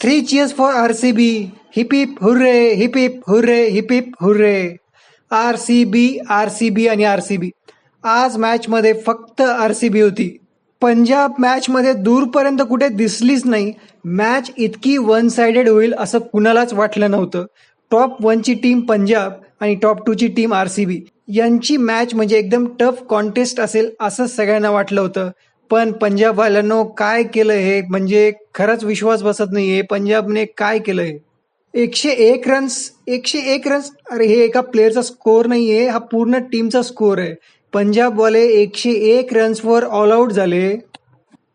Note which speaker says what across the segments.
Speaker 1: Three cheers for R C B hip hip hurray hip hip hurray hip hip hurray R C B R C B आणि R C बी आज मॅचमध्ये फक्त R C बी होती. पंजाब मॅचमध्ये दूरपर्यंत कुठे दिसलीच नाही. मॅच इतकी वन साइडेड होईल असं कुणालाच वाटलं नव्हतं. टॉप वनची टीम पंजाब आणि टॉप टूची टीम आर सी बी यांची मॅच म्हणजे एकदम टफ कॉन्टेस्ट असेल असं सगळ्यांना वाटलं होतं. पण पंजाबवाल्यांनो काय केलं हे? म्हणजे खरंच विश्वास बसत नाहीये. पंजाबने काय केलं हे? एकशे एक रन्स एकशे एक रन्स अरे हे एका प्लेअरचा स्कोअर नाहीये. हा पूर्ण टीमचा स्कोअर आहे. पंजाबवाले एकशे एक रन्सवर ऑल आऊट झाले.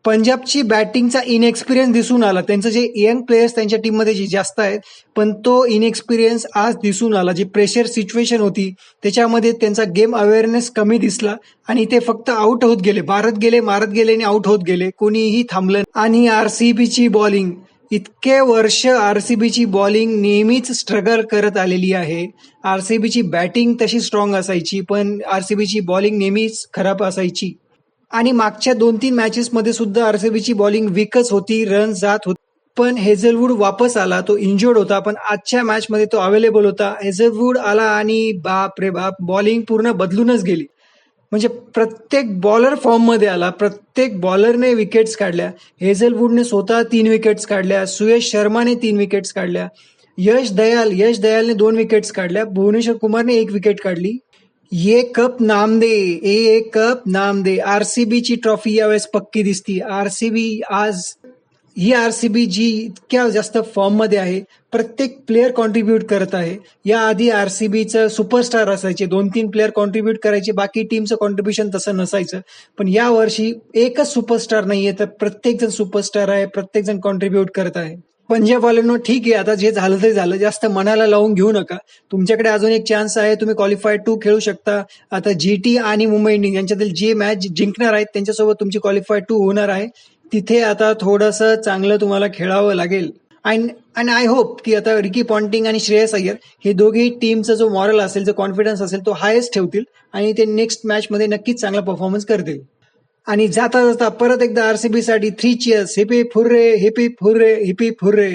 Speaker 1: पंजाबची बॅटिंगचा इनएक्सपिरियन्स दिसून आला. त्यांचं जे यंग प्लेयर्स त्यांच्या टीममध्ये जे जास्त आहेत पण तो इनएक्सपिरियन्स आज दिसून आला. जी प्रेशर सिच्युएशन होती त्याच्यामध्ये त्यांचा गेम अवेअरनेस कमी दिसला आणि ते फक्त आउट होत गेले. मारत गेले मारत गेले आणि आउट होत गेले. कोणीही थांबलं नाही. आणि आरसीबीची बॉलिंग इतके वर्ष आरसीबीची बॉलिंग नेहमीच स्ट्रगल करत आलेली आहे. आरसीबीची बॅटिंग तशी स्ट्रॉंग असायची पण आरसीबीची बॉलिंग नेहमीच खराब असायची. आणि मागच्या दोन तीन मॅचेसमध्ये सुद्धा आरसीबीची बॉलिंग वीकच होती रन जात होती. पण हेझलवूड वापस आला तो इंजर्ड होता पण आजच्या मॅचमध्ये तो अवेलेबल होता. हेझलवूड आला आणि बाप रे बाप बॉलिंग पूर्ण बदलूनच गेली. म्हणजे प्रत्येक बॉलर फॉर्ममध्ये आला प्रत्येक बॉलरने विकेट्स काढल्या. हेझलवूडने स्वतः तीन विकेट्स काढल्या सुयश शर्माने तीन विकेट्स काढल्या यश दयाल यश दयालने दोन विकेट्स काढल्या. भुवनेश्वर कुमारने एक विकेट काढली. ये कप नाम दे ए कप नाम दे। आरसीबीची ट्रॉफी यावेळेस पक्की दिसती. आरसीबी आज ही आरसीबी जी इतक्या जास्त फॉर्ममध्ये आहे प्रत्येक प्लेअर कॉन्ट्रीब्युट करत आहे. याआधी आरसीबीचं सुपरस्टार असायचे. दोन तीन प्लेअर कॉन्ट्रीब्युट करायचे बाकी टीमचं कॉन्ट्रीब्युशन तसं नसायचं. पण या वर्षी एकच सुपरस्टार नाहीये तर प्रत्येक जण सुपरस्टार आहे प्रत्येक जण कॉन्ट्रीब्युट करत आहे. पंजाबवाल्यांना ठीक आहे आता जे झालं ते झालं. जास्त मनाला लावून घेऊ नका. तुमच्याकडे अजून एक चान्स आहे तुम्ही क्वालिफाय टू खेळू शकता. आता जीटी आणि मुंबई इंडियन्स यांच्यातील जे मॅच जिंकणार आहेत त्यांच्यासोबत तुमची क्वालिफाय टू होणार आहे. तिथे आता थोडंसं चांगलं तुम्हाला खेळावं लागेल. अँड अँड आय होप की आता रिकी पॉन्टिंग आणि श्रेयस अय्यर हे दोघेही टीमचा जो मॉरल असेल जो कॉन्फिडन्स असेल तो हायस्ट ठेवतील आणि ते नेक्स्ट मॅचमध्ये नक्कीच चांगला परफॉर्मन्स करतील. आणि जाता जाता परत एकदा आरसीबी साठी three cheers hip hip hurray hip hip hurray hip hip hurray.